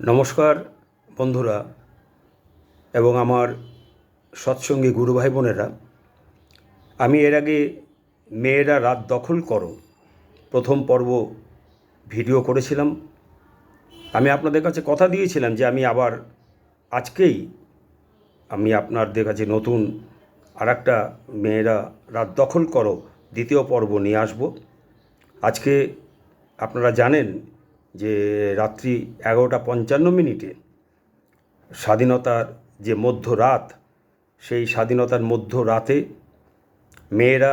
নমস্কার, বন্ধুরা এবং আমার সৎসঙ্গী গুরু ভাই বোনেরা। আমি এর আগে মেয়েরা রাত দখল করো প্রথম পর্ব ভিডিও করেছিলাম। আমি আপনাদের কাছে কথা দিয়েছিলাম যে আমি আবার আজকেই আমি আপনাদের কাছে নতুন আর একটা মেয়েরা রাত দখল করো দ্বিতীয় পর্ব নিয়ে আসব। আজকে আপনারা জানেন যে রাত্রি এগারোটা পঞ্চান্ন মিনিটে স্বাধীনতার যে মধ্যরাত, সেই স্বাধীনতার মধ্যরাতে মেয়েরা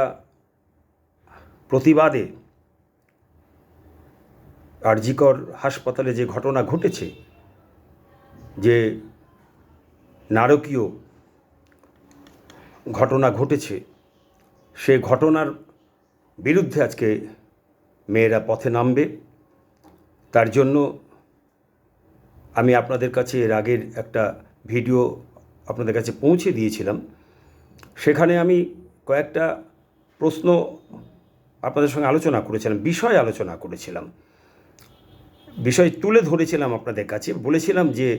প্রতিবাদে আরজিকর হাসপাতালে যে ঘটনা ঘটেছে, যে নারকীয় ঘটনা ঘটেছে, সে ঘটনার বিরুদ্ধে আজকে মেয়েরা পথে নামবে। তার জন্য আমি আপনাদের কাছে এর আগের একটা ভিডিও আপনাদের কাছে পৌঁছে দিয়েছিলাম। সেখানে আমি কয়েকটা প্রশ্ন আপনাদের সঙ্গে আলোচনা করেছিলাম, বিষয় আলোচনা করেছিলাম। বিষয় তুলে ধরেছিলাম আপনাদের কাছে। বলেছিলাম যে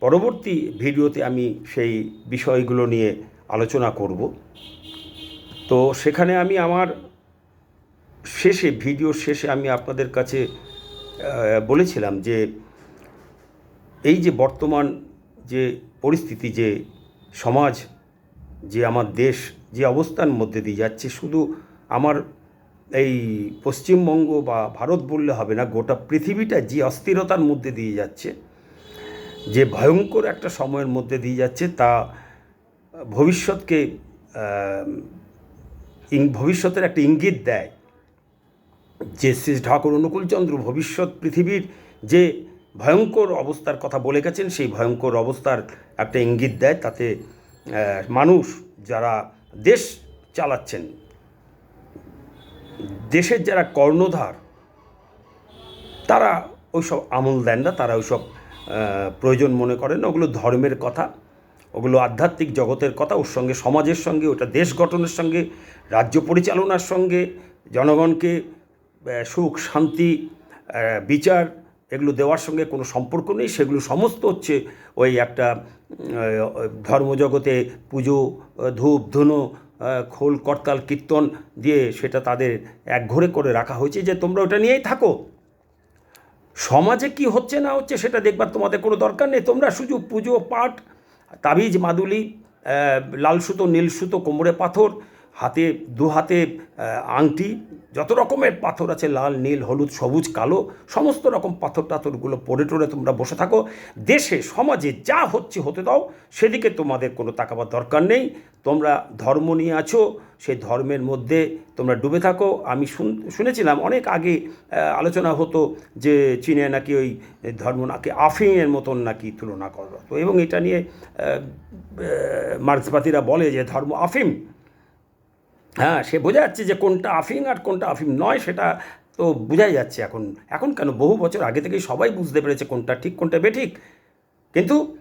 পরবর্তী ভিডিওতে আমি সেই বিষয়গুলো নিয়ে আলোচনা করব। তো সেখানে আমি আমার শেষে ভিডিও শেষে আমি আপনাদের কাছে বলেছিলাম যে এই যে বর্তমান যে পরিস্থিতি, যে সমাজ, যে আমার দেশ, যে অবস্থার মধ্যে দিয়ে যাচ্ছে, শুধু আমার এই পশ্চিমবঙ্গ বা ভারত বললে হবে না, গোটা পৃথিবীটা যে অস্থিরতার মধ্যে দিয়ে যাচ্ছে, যে ভয়ঙ্কর একটা সময়ের মধ্যে দিয়ে যাচ্ছে, তা ভবিষ্যৎকে ভবিষ্যতের একটা ইঙ্গিত দেয়। যে শ্রী ঠাকুর অনুকূলচন্দ্র ভবিষ্যৎ পৃথিবীর যে ভয়ঙ্কর অবস্থার কথা বলে গেছেন, সেই ভয়ঙ্কর অবস্থার একটা ইঙ্গিত দেয়। তাতে মানুষ যারা দেশ চালাচ্ছেন, দেশের যারা কর্ণধার, তারা ওইসব আমল দেন না, তারা ওইসব প্রয়োজন মনে করেন ওগুলো ধর্মের কথা, ওগুলো আধ্যাত্মিক জগতের কথা, ওর সঙ্গে সমাজের সঙ্গে, ওটা দেশ গঠনের সঙ্গে, রাজ্য পরিচালনার সঙ্গে, জনগণকে সুখ, শান্তি বিচার, এগুলো দেওয়ার সঙ্গে কোনো সম্পর্ক নেই। সেগুলো সমস্ত হচ্ছে ওই একটা ধর্মজগতে পুজো, ধূপ, ধুনো খোল, করতাল, কীর্তন দিয়ে সেটা তাদের একঘরে করে রাখা হয়েছে যে তোমরা ওটা নিয়েই থাকো। সমাজে কি হচ্ছে না হচ্ছে সেটা দেখবার তোমাদের কোনো দরকার নেই। তোমরা শুধু পুজো, পাঠ, তাবিজ, মাদুলি লাল সুতো, নীল সুতো, কোমরে পাথর হাতে, দু হাতে আংটি, যত রকমের পাথর আছে, লাল, নীল, হলুদ, সবুজ, কালো, সমস্ত রকম পাথর টাথরগুলো পড়ে টরে তোমরা বসে থাকো। দেশে, সমাজে যা হচ্ছে হতে দাও, সেদিকে তোমাদের কোনো তাকাবার দরকার নেই। তোমরা ধর্ম নিয়ে আছো সেই ধর্মের মধ্যে তোমরা ডুবে থাকো। আমি শুন, শুনেছিলাম, অনেক আগে আলোচনা হতো যে চীনে নাকি ওই ধর্ম নাকি আফিংয়ের মতন নাকি তুলনা করা। হতো এবং এটা নিয়ে মার্ক্সবাদীরা বলে যে ধর্ম আফিম। হ্যাঁ সে বোঝা যাচ্ছে যে কোনটা আফিম আর কোনটা আফিম নয়, সেটা তো বোঝাই যাচ্ছে এখন। এখন কেন? বহু বছর আগে থেকেই সবাই বুঝতে পেরেছে কোনটা ঠিক, কোনটা বেঠিক। কিন্তু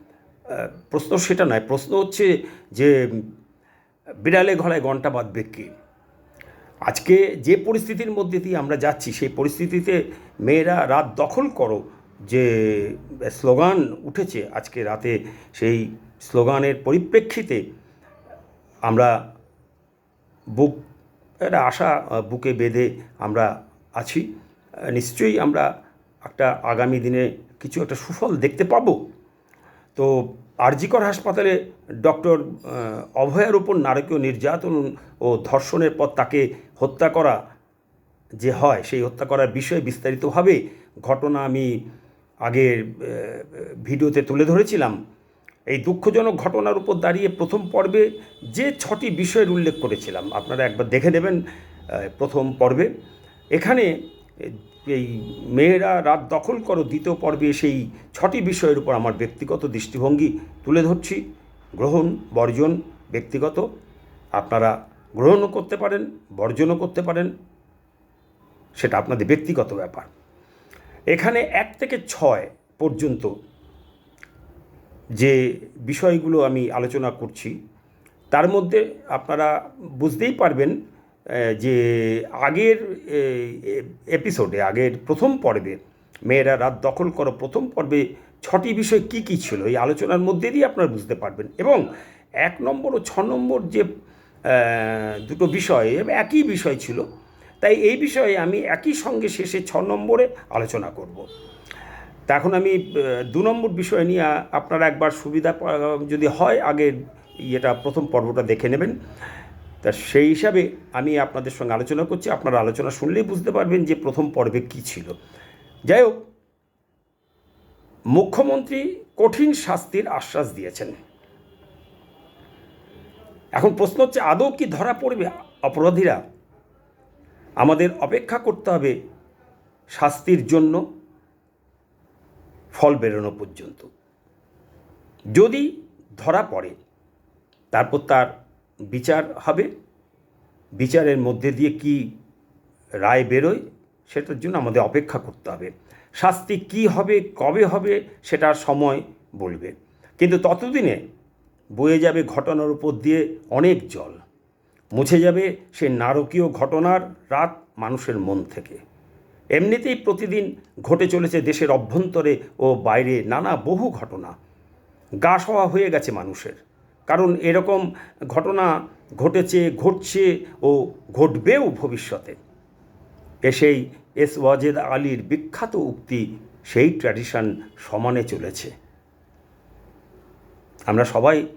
প্রশ্ন সেটা নয়, প্রশ্ন হচ্ছে যে, বিড়ালে ঘোড়ায় ঘণ্টা বাঁধবে কে? আজকে যে পরিস্থিতির মধ্যে দিয়ে আমরা যাচ্ছি, সেই পরিস্থিতিতে মেয়েরা রাত দখল করো যে, স্লোগান উঠেছে আজকে রাতে। সেই স্লোগানের পরিপ্রেক্ষিতে আমরা বুক, একটা আশা বুকে বেঁধে আমরা আছি। নিশ্চয়ই আমরা একটা আগামী দিনে কিছু একটা সুফল দেখতে পাবো। তো আরজিকর হাসপাতালে ডক্টর অভয়ার উপর নারকীয় নির্যাতন ও ধর্ষণের পর তাকে হত্যা করা যে হয়, সেই হত্যা করার বিষয়ে বিস্তারিতভাবে ঘটনা আমি আগের ভিডিওতে তুলে ধরেছিলাম। এই দুঃখজনক ঘটনার উপর দাঁড়িয়ে প্রথম পর্বে যে ছটি বিষয়ের উল্লেখ করেছিলাম, আপনারা একবার দেখে নেবেন প্রথম পর্বে। এখানে এই মেয়েরা রাত দখল করো, দ্বিতীয় পর্বে সেই ছটি বিষয়ের উপর আমার ব্যক্তিগত দৃষ্টিভঙ্গি তুলে ধরছি। গ্রহণ, বর্জন, ব্যক্তিগত। আপনারা গ্রহণও করতে পারেন, বর্জনও করতে পারেন, সেটা আপনাদের ব্যক্তিগত ব্যাপার। এখানে এক থেকে ছয় পর্যন্ত যে বিষয়গুলো আমি আলোচনা করছি, তার মধ্যে আপনারা বুঝতেই পারবেন যে আগের এপিসোডে, আগের প্রথম পর্বে, মেয়েরা রাত দখল করো, প্রথম পর্বে ছটি বিষয় কি কি ছিল, এই আলোচনার মধ্যে দিয়ে আপনারা বুঝতে পারবেন। এবং এক নম্বর ও ছ নম্বর যে দুটো বিষয় একই বিষয় ছিল, তাই এই বিষয়ে আমি একই সঙ্গে শেষে ছ নম্বরে আলোচনা করব। তা এখন আমি দু নম্বর বিষয় নিয়ে আপনারা একবার সুবিধা যদি হয়, আগে ইয়েটা, প্রথম পর্বটা দেখে নেবেন। তা সেই হিসাবে আমি আপনাদের সঙ্গে আলোচনা করছি। আপনারা আলোচনা শুনলেই বুঝতে পারবেন যে প্রথম পর্বে কী ছিল। যাই হোক, মুখ্যমন্ত্রী কঠিন শাস্তির আশ্বাস দিয়েছেন। এখন প্রশ্ন হচ্ছে, আদৌ কি ধরা পড়বে? অপরাধীরা আমাদের অপেক্ষা করতে হবে শাস্তির জন্য। ফল বেরোনো পর্যন্ত। যদি ধরা পড়ে, তারপর তার বিচার হবে। বিচারের মধ্যে দিয়ে কি রায় বেরোয়, সেটার জন্য আমাদের অপেক্ষা করতে হবে। শাস্তি কি হবে, কবে হবে, সেটা সময় বলবে। কিন্তু ততদিনে বয়ে যাবে ঘটনার উপর দিয়ে অনেক জল। মুছে যাবে সে নারকীয় ঘটনার রাত মানুষের মন থেকে। এমনিতেই প্রতিদিন ঘটে চলেছে দেশের অভ্যন্তরে ও বাইরে নানা বহু ঘটনা। গা সওয়া হয়ে গেছে মানুষের। কারণ এরকম ঘটনা ঘটেছে, ঘটছে ও ঘটবেও ভবিষ্যতে। এসেই এস ওয়াজেদ আলীর বিখ্যাত উক্তি, সেই ট্র্যাডিশন সমানে চলেছে। আমরা সবাই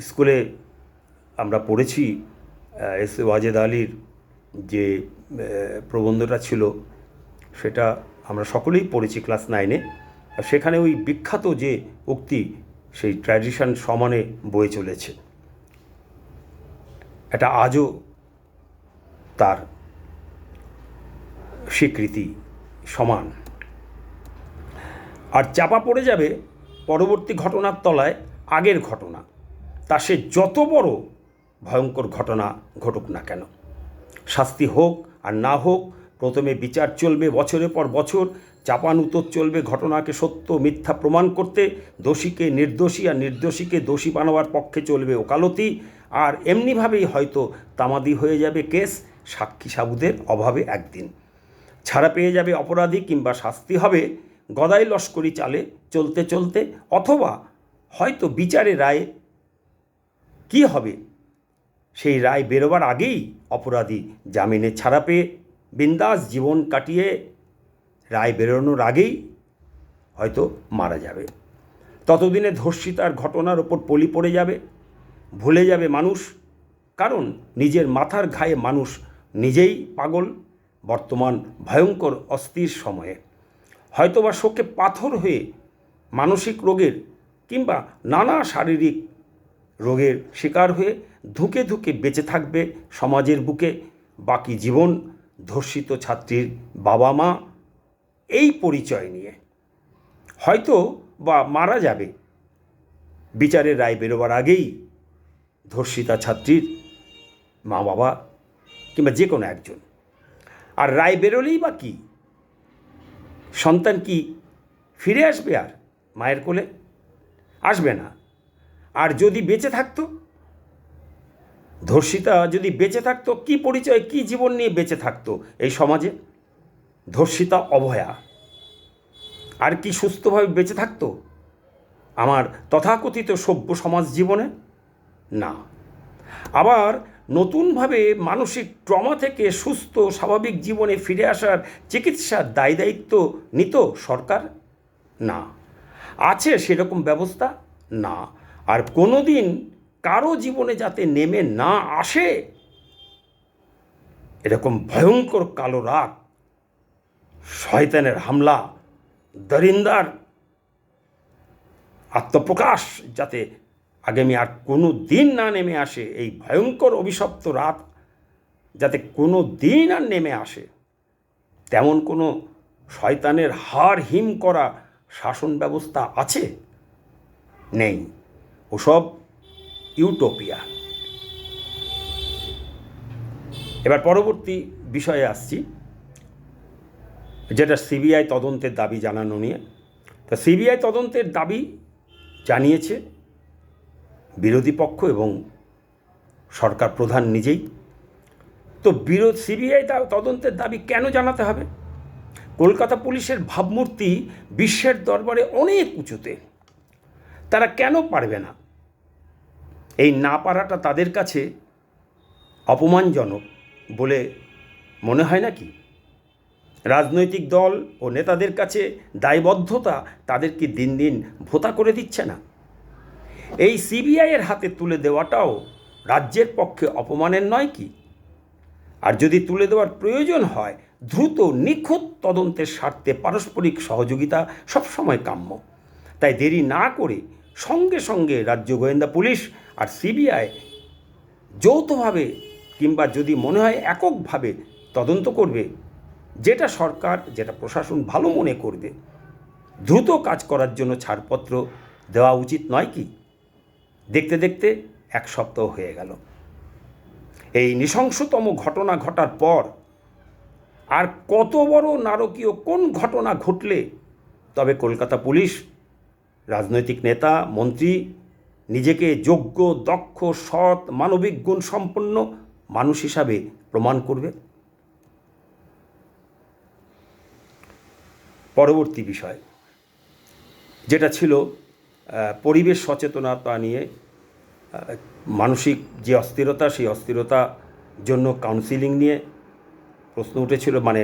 স্কুলে আমরা পড়েছি এস ওয়াজেদ আলীর যে প্রবন্ধটা ছিল, সেটা আমরা সকলেই পড়েছি ক্লাস নাইনে। আর সেখানে ওই বিখ্যাত যে উক্তি, সেই ট্র্যাডিশন সমানে বয়ে চলেছে। এটা আজও তার স্বীকৃতি সমান। আর চাপা পড়ে যাবে পরবর্তী ঘটনার তলায় আগের ঘটনা, তা সে যত বড় ভয়ঙ্কর ঘটনা ঘটুক না কেন। শাস্তি হোক আর না হোক, প্রথমে বিচার চলবে বছরের পর বছর চাপানুতর চলবে ঘটনাকে সত্য মিথ্যা প্রমাণ করতে, দোষীকে নির্দোষী আর নির্দোষীকে দোষী বানাবার পক্ষে চলবে ওকালতি, আর এমনিভাবেই হয়তো তামাদি হয়ে যাবে কেস, সাক্ষী সাবুদের অভাবে একদিন। ছাড়া পেয়ে যাবে অপরাধী কিংবা শাস্তি হবে, গদাই লস্করি চালে চলতে চলতে, অথবা হয়তো বিচারে রায় কি হবে? সেই রায় বেরোবার আগেই অপরাধী জামিনে ছাড়া পেয়ে বিন্দাস জীবন কাটিয়ে রায় বেরোনোর আগেই হয়তো মারা যাবে। ততদিনে ধর্ষিতার ঘটনার ওপর পলি পড়ে যাবে, ভুলে যাবে মানুষ, কারণ নিজের মাথার ঘায়ে মানুষ নিজেই পাগল, বর্তমান ভয়ঙ্কর অস্থির সময়ে। হয়তোবা শোকে পাথর হয়ে মানসিক রোগের কিংবা নানা শারীরিক রোগের শিকার হয়ে ধুকে ধুকে বেঁচে থাকবে সমাজের বুকে। বাকি জীবন ধর্ষিত ছাত্রীর বাবা মা, এই পরিচয় নিয়ে। হয়তো বা মারা যাবে। বিচারের রায় বেরোবার আগেই ধর্ষিতা ছাত্রীর মা বাবা কিংবা যে কোনো একজন। আর রায় বেরোলেই বা কী? সন্তান কি ফিরে আসবে আর মায়ের কোলে? আসবে না। আর যদি বেঁচে থাকতো ধর্ষিতা যদি বেঁচে থাকতো, কি পরিচয়, কি জীবন নিয়ে বেঁচে থাকতো এই সমাজে? ধর্ষিতা অভয়া আর কি সুস্থভাবে বেঁচে থাকতো? আমার তথাকথিত সভ্য সমাজ জীবনে? না। আবার নতুনভাবে মানসিক ট্রমা থেকে সুস্থ, স্বাভাবিক জীবনে ফিরে আসার চিকিৎসার দায় দায়িত্ব নিত সরকার? না। আছে সেরকম ব্যবস্থা? না। আর কোনো দিন কারও জীবনে যাতে নেমে না আসে, এরকম ভয়ঙ্কর কালো রাগ, শয়তানের হামলা, দরিন্দার আত্মপ্রকাশ যাতে আগামী আর কোনো দিন না নেমে আসে, এই ভয়ঙ্কর অভিশপ্ত রাত যাতে কোনো দিন আর নেমে আসে, তেমন কোনো শয়তানের হার হিম করা শাসন ব্যবস্থা আছে? নেই। ওসব ইউটোপিয়া। এবার পরবর্তী বিষয়ে আসছি, যেটা সিবিআই তদন্তের দাবি জানানো নিয়ে। তা সিবিআই তদন্তের দাবি জানিয়েছে বিরোধী পক্ষ এবং সরকার প্রধান নিজেই। তো বিরোধ, সিবিআই তদন্তের দাবি কেন জানাতে হবে? কলকাতা পুলিশের ভাবমূর্তি বিশ্বের দরবারে অনেক উঁচুতে। তারা কেন পারবে না? এই না পারাটা তাদের কাছে অপমানজনক বলে মনে হয় নাকি? রাজনৈতিক দল ও নেতাদের কাছে দায়বদ্ধতা তাদের কি দিন দিন ভোতা করে দিচ্ছে না? এই সিবিআইয়ের হাতে তুলে দেওয়াটাও রাজ্যের পক্ষে অপমানের নয় কি? আর যদি তুলে দেওয়ার প্রয়োজন হয়, দ্রুত নিখুঁত তদন্তের স্বার্থে পারস্পরিক সহযোগিতা সবসময় কাম্য। তাই দেরি না করে সঙ্গে সঙ্গে রাজ্য গোয়েন্দা পুলিশ আর সিবিআই যৌথভাবে কিংবা যদি মনে হয় এককভাবে তদন্ত করবে, যেটা সরকার, যেটা প্রশাসন ভালো মনে করবে, দ্রুত কাজ করার জন্য ছাড়পত্র দেওয়া উচিত নয় কি? দেখতে দেখতে এক সপ্তাহ হয়ে গেল। এই নৃশংসতম ঘটনা ঘটার পর আর কত বড় নারকীয় কোন ঘটনা ঘটলে, তবে কলকাতা পুলিশ, রাজনৈতিক নেতা, মন্ত্রী নিজেকে যোগ্য, দক্ষ, সৎ, মানবিক গুণ সম্পন্ন মানুষ হিসাবে প্রমাণ করবে। পরবর্তী বিষয়, যেটা ছিল পরিবেশ সচেতনতা নিয়ে মানসিক যে অস্থিরতা, সেই অস্থিরতা জন্য কাউন্সিলিং নিয়ে প্রশ্ন উঠেছিল মানে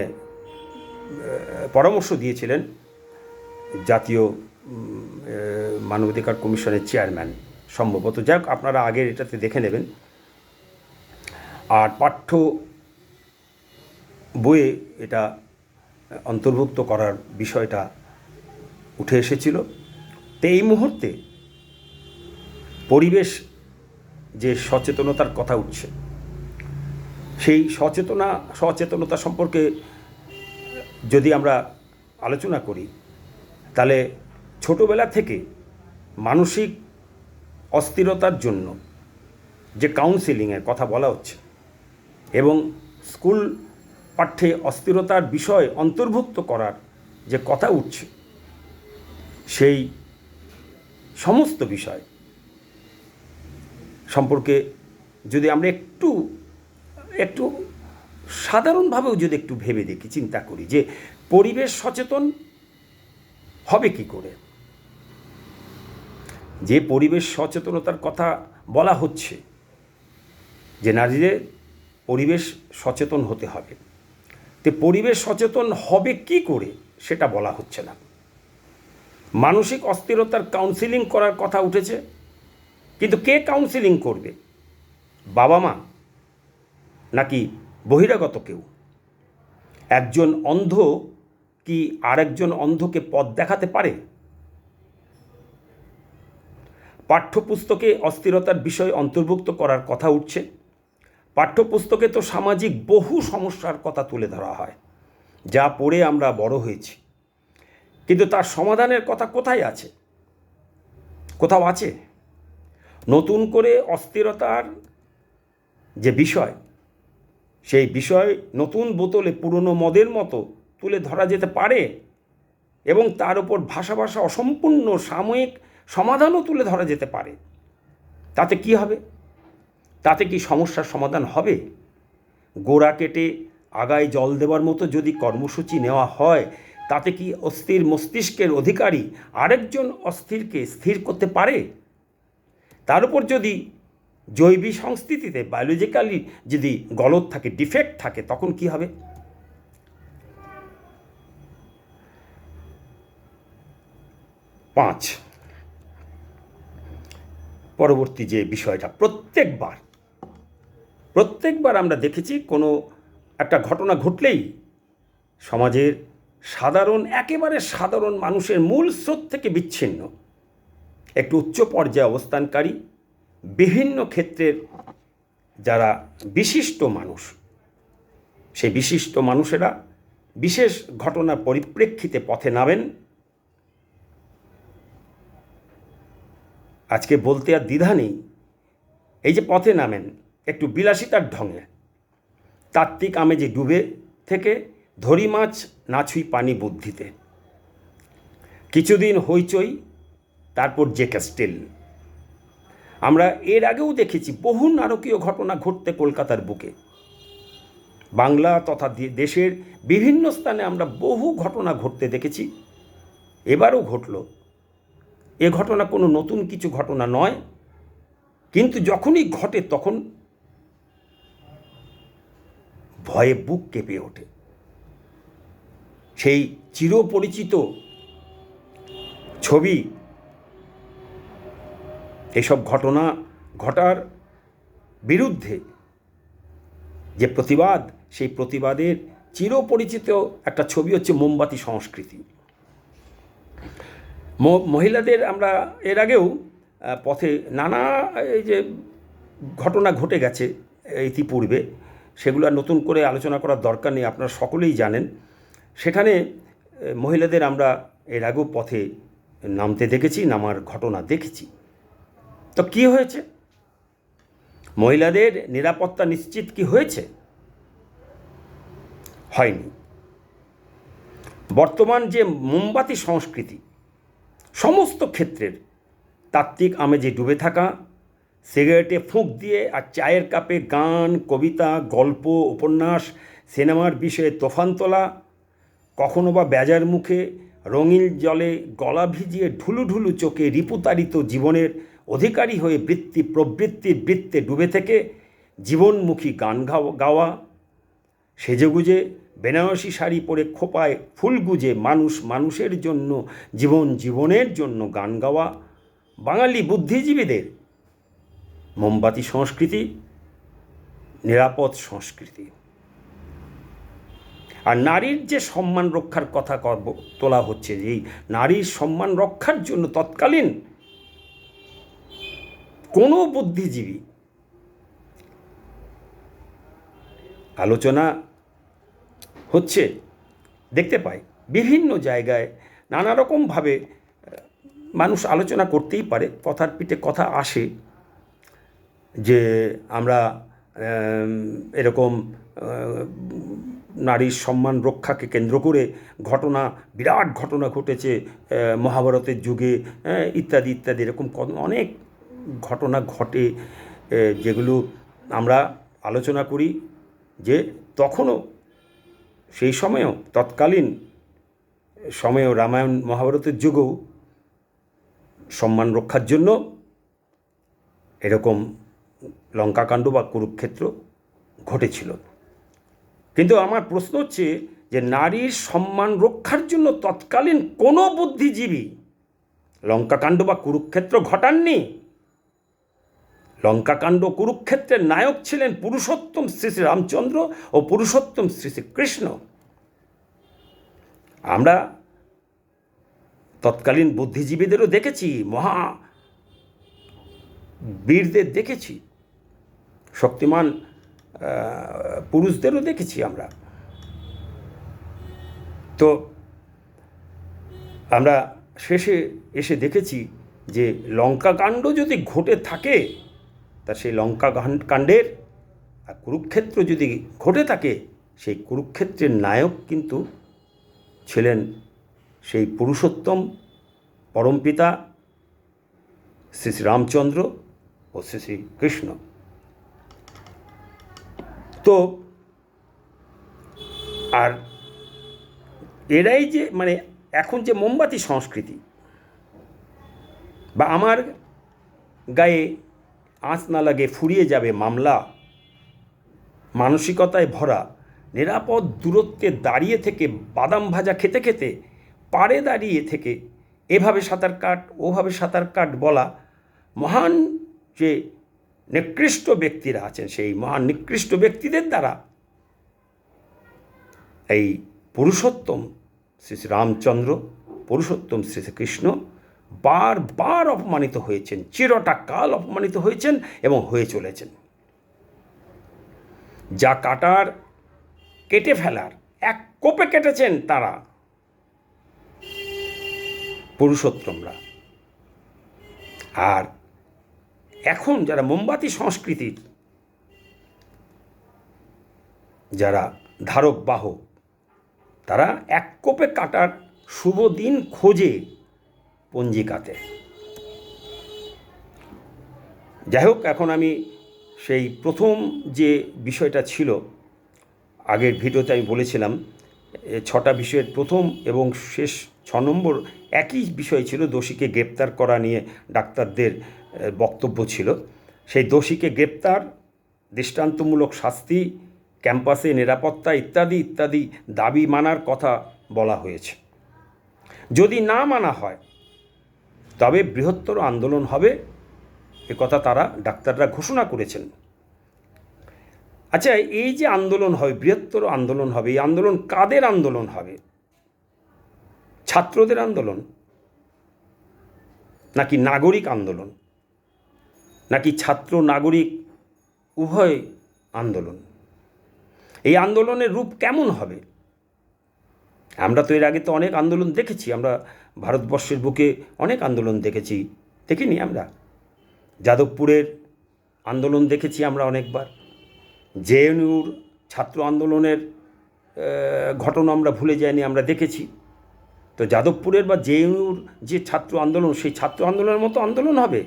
পরামর্শ দিয়েছিলেন জাতীয় মানবাধিকার কমিশনের চেয়ারম্যান। সম্ভবত। যাক আপনারা আগের এটাতে দেখে নেবেন। আর পাঠ্য বইয়ে এটা অন্তর্ভুক্ত করার বিষয়টা উঠে এসেছিল। তো এই মুহূর্তে পরিবেশ যে সচেতনতার কথা উঠছে, সেই সচেতনা, সচেতনতা সম্পর্কে যদি আমরা আলোচনা করি, তাহলে ছোটোবেলা থেকে মানসিক অস্থিরতার জন্য যে কাউন্সিলিংয়ের কথা বলা হচ্ছে এবং স্কুল পাঠ্যে অস্থিরতার বিষয় অন্তর্ভুক্ত করার যে কথা উঠছে, সেই সমস্ত বিষয় সম্পর্কে যদি আমরা একটু একটু সাধারণভাবেও যদি একটু ভেবে দেখি, চিন্তা করি যে পরিবেশ সচেতন হবে কি করে? যে পরিবেশ সচেতনতার কথা বলা হচ্ছে, যে নারীদের পরিবেশ সচেতন হতে হবে। তো পরিবেশ সচেতন হবে কি করে সেটা বলা হচ্ছে না। মানসিক অস্থিরতার কাউন্সিলিং করার কথা উঠেছে, কিন্তু কে কাউন্সিলিং করবে? বাবা মা নাকি বহিরাগত কেউ? একজন অন্ধ কি আরেকজন অন্ধকে পথ দেখাতে পারে? পাঠ্যপুস্তকে অস্থিরতার বিষয় অন্তর্ভুক্ত করার কথা উঠছে। পাঠ্যপুস্তকে তো সামাজিক বহু সমস্যার কথা তুলে ধরা হয়, যা পড়ে আমরা বড় হয়েছি। কিন্তু তার সমাধানের কথা কোথায় আছে? কোথাও আছে? নতুন করে অস্থিরতার যে বিষয়, সেই বিষয় নতুন বোতলে পুরনো মদের মতো তুলে ধরা যেতে পারে এবং তার উপর ভাষা ভাষা অসম্পূর্ণ সাময়িক সমাধানও তুলে ধরা যেতে পারে। তাতে কি হবে? তাতে কি সমস্যার সমাধান হবে? গোড়া কেটে আগায় জল দেওয়ার মতো যদি কর্মসূচি নেওয়া হয়, তাতে কি অস্থির মস্তিষ্কের অধিকারী আরেকজন অস্থিরকে স্থির করতে পারে? তার উপর যদি জৈবিক সংস্থিতিতে বায়োলজিক্যালি যদি গলদ থাকে ডিফেক্ট থাকে, তখন কি হবে? পাঁচ পরবর্তী যে বিষয়টা, প্রত্যেকবার প্রত্যেকবার আমরা দেখেছি কোনো একটা ঘটনা ঘটলেই সমাজের সাধারণ, একেবারে সাধারণ মানুষের মূল স্রোত থেকে বিচ্ছিন্ন, একটু উচ্চ পর্যায়ে অবস্থানকারী, বিভিন্ন ক্ষেত্রের যারা বিশিষ্ট মানুষ, সেই বিশিষ্ট মানুষেরা বিশেষ ঘটনার পরিপ্রেক্ষিতে পথে নামেন। আজকে বলতে আর দ্বিধা নেই। এই যে পথে নামেন, একটু বিলাসিতার ঢঙে। তাত্ত্বিক আমেজে ডুবে থেকে ধরি মাছ, না ছুঁই পানি বুদ্ধিতে। কিছুদিন হইচই, তারপর যে ক্যাস্টেল আমরা এর আগেও দেখেছি বহু নারকীয় ঘটনা ঘটতে কলকাতার বুকে। বাংলা তথা দেশের বিভিন্ন স্থানে আমরা বহু ঘটনা ঘটতে দেখেছি। এবারও ঘটল। এ ঘটনা কোনো নতুন কিছু ঘটনা নয়। কিন্তু যখনই ঘটে তখন ভয়ে বুক কেঁপে ওঠে। সেই চিরপরিচিত ছবি, এসব ঘটনা ঘটার বিরুদ্ধে যে প্রতিবাদ, সেই প্রতিবাদের চিরপরিচিত একটা ছবি হচ্ছে মোমবাতি সংস্কৃতি। মহিলাদের আমরা এর আগেও পথে নানা এই যে ঘটনা ঘটে গেছে ইতিপূর্বে, সেগুলো নতুন করে আলোচনা করার দরকার নেই, আপনারা সকলেই জানেন। সেখানে মহিলাদের আমরা এর আগেও পথে নামতে দেখেছি, নামার ঘটনা দেখেছি। তো কি হয়েছে? মহিলাদের নিরাপত্তা নিশ্চিত কি হয়েছে? হয়নি। বর্তমান যে মোমবাতি সংস্কৃতি সমস্ত ক্ষেত্রের তাত্ত্বিক আমেজে ডুবে থাকা, সিগারেটে ফুঁক দিয়ে আর চায়ের কাপে গান, কবিতা, গল্প, উপন্যাস, সিনেমার বিষয়ে তোফান তোলা, কখনো বা বেজার মুখে রঙিন জলে গলা ভিজিয়ে ঢুলু ঢুলু চোখে রিপুতাড়িত জীবনের অধিকারী হয়ে বৃত্তি প্রবৃত্তির বৃত্তে ডুবে থেকে জীবনমুখী গান গাও- গাওয়া সেজেগুজে বেনারসি শাড়ি পরে খোপায় ফুল গুজে মানুষ মানুষের জন্য, জীবন জীবনের জন্য গান গাওয়া। বাঙালি বুদ্ধিজীবীদের মোমবাতি সংস্কৃতি, নিরাপদ সংস্কৃতি। আর নারীর যে সম্মান রক্ষার কথা তোলা হচ্ছে যে নারীর সম্মান রক্ষার জন্য তৎকালীন কোনো বুদ্ধিজীবী আলোচনা হচ্ছে, দেখতে পাই। বিভিন্ন জায়গায় নানা রকমভাবে মানুষ আলোচনা করতেই পারে, কথার পিঠে কথা আসে যে আমরা এরকম নারীর সম্মান রক্ষাকে কেন্দ্র করে ঘটনা, বিরাট ঘটনা ঘটেছে মহাভারতের যুগে ইত্যাদি ইত্যাদি, এরকম অনেক ঘটনা ঘটে যেগুলো আমরা আলোচনা করি যে তখনও সেই সময়েও তৎকালীন সময়েও রামায়ণ মহাভারতের যুগেও সম্মান রক্ষার জন্য এরকম লঙ্কাকাণ্ড বা কুরুক্ষেত্র ঘটেছিল। কিন্তু আমার প্রশ্ন হচ্ছে যে নারীর সম্মান রক্ষার জন্য তৎকালীন কোনো বুদ্ধিজীবী লঙ্কাকাণ্ড বা কুরুক্ষেত্র ঘটাননি? লঙ্কাকাণ্ড কুরুক্ষেত্রের নায়ক ছিলেন পুরুষোত্তম শ্রী শ্রী রামচন্দ্র ও পুরুষোত্তম শ্রী শ্রী কৃষ্ণ। আমরা তৎকালীন বুদ্ধিজীবীদেরও দেখেছি, মহা বীরদের দেখেছি, শক্তিমান পুরুষদেরও দেখেছি আমরা। তো আমরা শেষে এসে দেখেছি যে লঙ্কাকাণ্ড যদি ঘটে থাকে তা সেই লঙ্কা কাণ্ডের আর কুরুক্ষেত্র যদি ঘটে থাকে, সেই কুরুক্ষেত্রের নায়ক কিন্তু ছিলেন সেই পুরুষোত্তম পরমপিতা শ্রী শ্রী রামচন্দ্র ও শ্রী শ্রী কৃষ্ণ। তো আর এরাই যে মানে এখন যে মোমবাতি সংস্কৃতি বা আমার গায়ে আঁচ না লাগে ফুরিয়ে যাবে মামলা। মানসিকতায় ভরা, নিরাপদ দূরত্বে দাঁড়িয়ে থেকে বাদাম ভাজা খেতে খেতে, পাড়ে দাঁড়িয়ে থেকে এভাবে সাঁতার কাট, ওভাবে সাঁতার কাট বলা মহান যে নিকৃষ্ট ব্যক্তিরা আছেন, সেই মহান নিকৃষ্ট ব্যক্তিদের দ্বারা এই পুরুষোত্তম শ্রী শ্রী রামচন্দ্র, পুরুষোত্তম শ্রী শ্রীকৃষ্ণ বারবার অপমানিত হয়েছেন, চিরটা কাল অপমানিত হয়েছেন এবং হয়ে চলেছেন। যা কাটার, কেটে ফেলার, এক কোপে কেটেছেন তারা। পুরুষোত্তমরা। আর এখন যারা মোমবাতি সংস্কৃতির, যারা ধারক বাহক, তারা এক কোপে কাটার শুভ দিন খোঁজে। পঞ্জিকাতে। যাই হোক এখন আমি সেই প্রথম যে বিষয়টা ছিল, আগের ভিডিওতে আমি বলেছিলাম ছটা বিষয়ের প্রথম এবং শেষ ছ নম্বর একই বিষয় ছিল, দোষীকে গ্রেপ্তার করা নিয়ে ডাক্তারদের বক্তব্য ছিল। সেই দোষীকে গ্রেপ্তার, দৃষ্টান্তমূলক শাস্তি, ক্যাম্পাসে নিরাপত্তা ইত্যাদি ইত্যাদি দাবি মানার কথা বলা হয়েছে। যদি না মানা হয় তবে বৃহত্তর আন্দোলন হবে কথা তারা, ডাক্তাররা ঘোষণা করেছেন। আচ্ছা এই যে আন্দোলন হবে, বৃহত্তর আন্দোলন হবে, এই আন্দোলন কাদের আন্দোলন হবে? ছাত্রদের আন্দোলন? নাকি নাগরিক আন্দোলন? নাকি ছাত্র, নাগরিক, উভয় আন্দোলন? এই আন্দোলনের রূপ কেমন হবে? আমরা তো এর আগে তো অনেক আন্দোলন দেখেছি, আমরা ভারতবর্ষের বুকে অনেক আন্দোলন দেখেছি, দেখিনি আমরা। যাদবপুরের আন্দোলন দেখেছি আমরা অনেকবার। জেএনইউর ছাত্র আন্দোলনের ঘটনা আমরা ভুলে যাইনি, আমরা দেখেছি। তো যাদবপুরের বা জেএনইউর যে ছাত্র আন্দোলন, সেই ছাত্র আন্দোলনের মতো আন্দোলন হবে?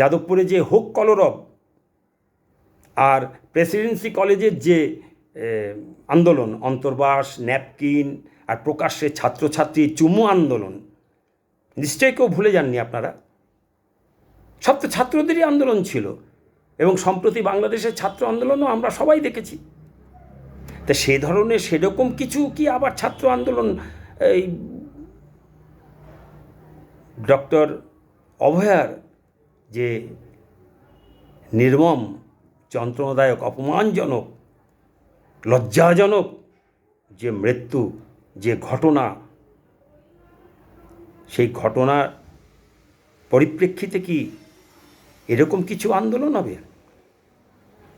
যাদবপুরে যে হোক কলরব আর প্রেসিডেন্সি কলেজের যে আন্দোলন, অন্তর্বাস, ন্যাপকিন আর প্রকাশ্যে ছাত্রছাত্রী চুমু আন্দোলন। নিশ্চয়ই কেউ ভুলে যাননি আপনারা? সব তো ছাত্রদেরই আন্দোলন ছিল এবং সম্প্রতি বাংলাদেশের ছাত্র আন্দোলনও আমরা সবাই দেখেছি। তা সে ধরনের সেরকম কিছু কি আবার ছাত্র আন্দোলন, এই ডক্টর অভয়ার যে নির্মম, যন্ত্রণাদায়ক, অপমানজনক, লজ্জাজনক যে মৃত্যু যে ঘটনা, সেই ঘটনার পরিপ্রেক্ষিতে কি এরকম কিছু আন্দোলন হবে?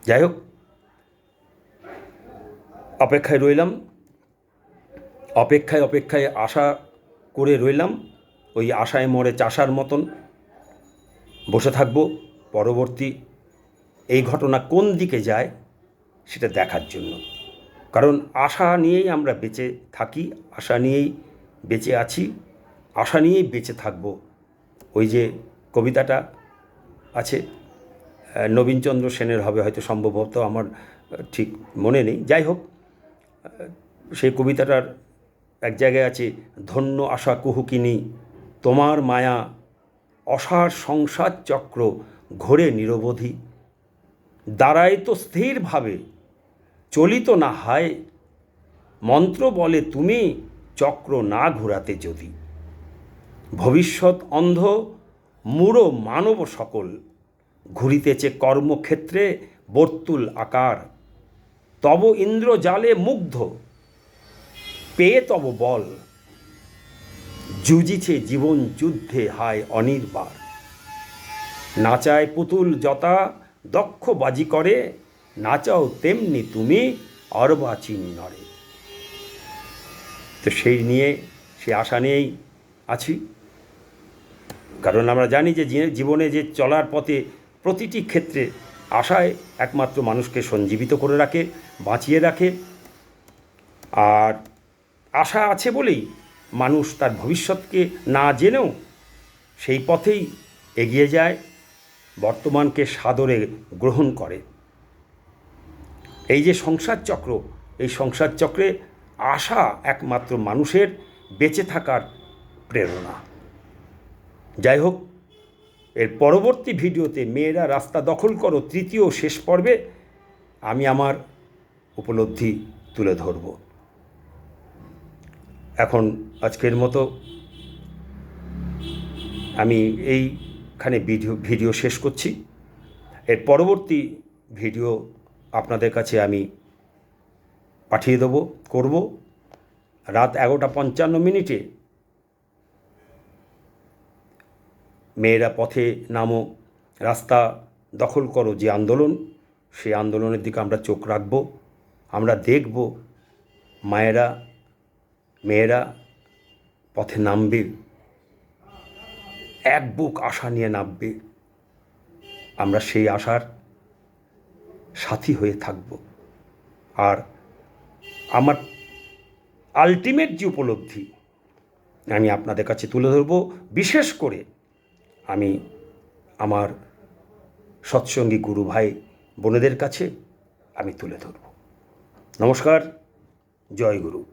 যাই হোক, অপেক্ষায় রইলাম। অপেক্ষায় অপেক্ষায় আশা করে রইলাম। ওই আশায় মরে চাষার মতন বসে থাকব। পরবর্তী এই ঘটনা কোন দিকে যায়, সেটা দেখার জন্য। কারণ আশা নিয়েই আমরা বেঁচে থাকি, আশা নিয়েই বেঁচে আছি, আশা নিয়েই বেঁচে থাকব। ওই যে কবিতাটা আছে নবীনচন্দ্র সেনের হবে হয়তো সম্ভবত আমার ঠিক মনে নেই। যাই হোক সেই কবিতাটার এক জায়গায় আছে, ধন্য আশা কুহুকিনী তোমার মায়া অসার সংসার চক্র ঘোরে নিরবধি। দাঁড়ায় তো স্থিরভাবে চলিত না হয়। মন্ত্র বলে তুমি চক্র না ঘোরাতে যদি। ভবিষ্যৎ অন্ধ, মূঢ় মানব সকল। ঘুরিতেছে কর্মক্ষেত্রে বর্তুল আকার। তব ইন্দ্রজালে মুগ্ধ পেয়ে তব বল। জুজিছে জীবন যুদ্ধে হায় অনির্বার নাচায় পুতুল যতা দক্ষ বাজি করে। নাচাও তেমনি তুমি অর্বাচীন নরে। তো সেই নিয়ে, সে আশা নিয়েই আছি। কারণ আমরা জানি যে জীবনে যে চলার পথে প্রতিটি ক্ষেত্রে আশায় একমাত্র মানুষকে সঞ্জীবিত করে রাখে, বাঁচিয়ে রাখে। আর আশা আছে বলেই মানুষ তার ভবিষ্যৎকে না জেনেও সেই পথেই এগিয়ে যায়, বর্তমানকে সাদরে গ্রহণ করে। এই যে সংসার চক্র, এই সংসার চক্রে আশা একমাত্র মানুষের বেঁচে থাকার প্রেরণা। যাই হোক, এর পরবর্তী ভিডিওতে মেয়েরা রাস্তা দখল করো, তৃতীয় শেষ পর্বে আমি আমার উপলব্ধি তুলে ধরব। এখন আজকের মতো আমি এইখানে ভিডিও ভিডিও শেষ করছি। এর পরবর্তী ভিডিও আপনাদের কাছে আমি পাঠিয়ে দেবো, করব। রাত এগারোটা পঞ্চান্ন মিনিটে মেয়েরা পথে নামো, রাস্তা দখল করো যে আন্দোলন, সেই আন্দোলনের দিকে আমরা চোখ রাখব, আমরা দেখব মায়েরা, মেয়েরা পথে নামবে, এক বুক আশা নিয়ে নামবে। আমরা সেই আশার সাথী হয়ে থাকব। আর আমার আলটিমেট যে উপলব্ধি, আমি আপনাদের কাছে তুলে ধরব। বিশেষ করে আমি আমার সৎসঙ্গী গুরু ভাই বোনেদের কাছে আমি তুলে ধরব। নমস্কার, জয় গুরু।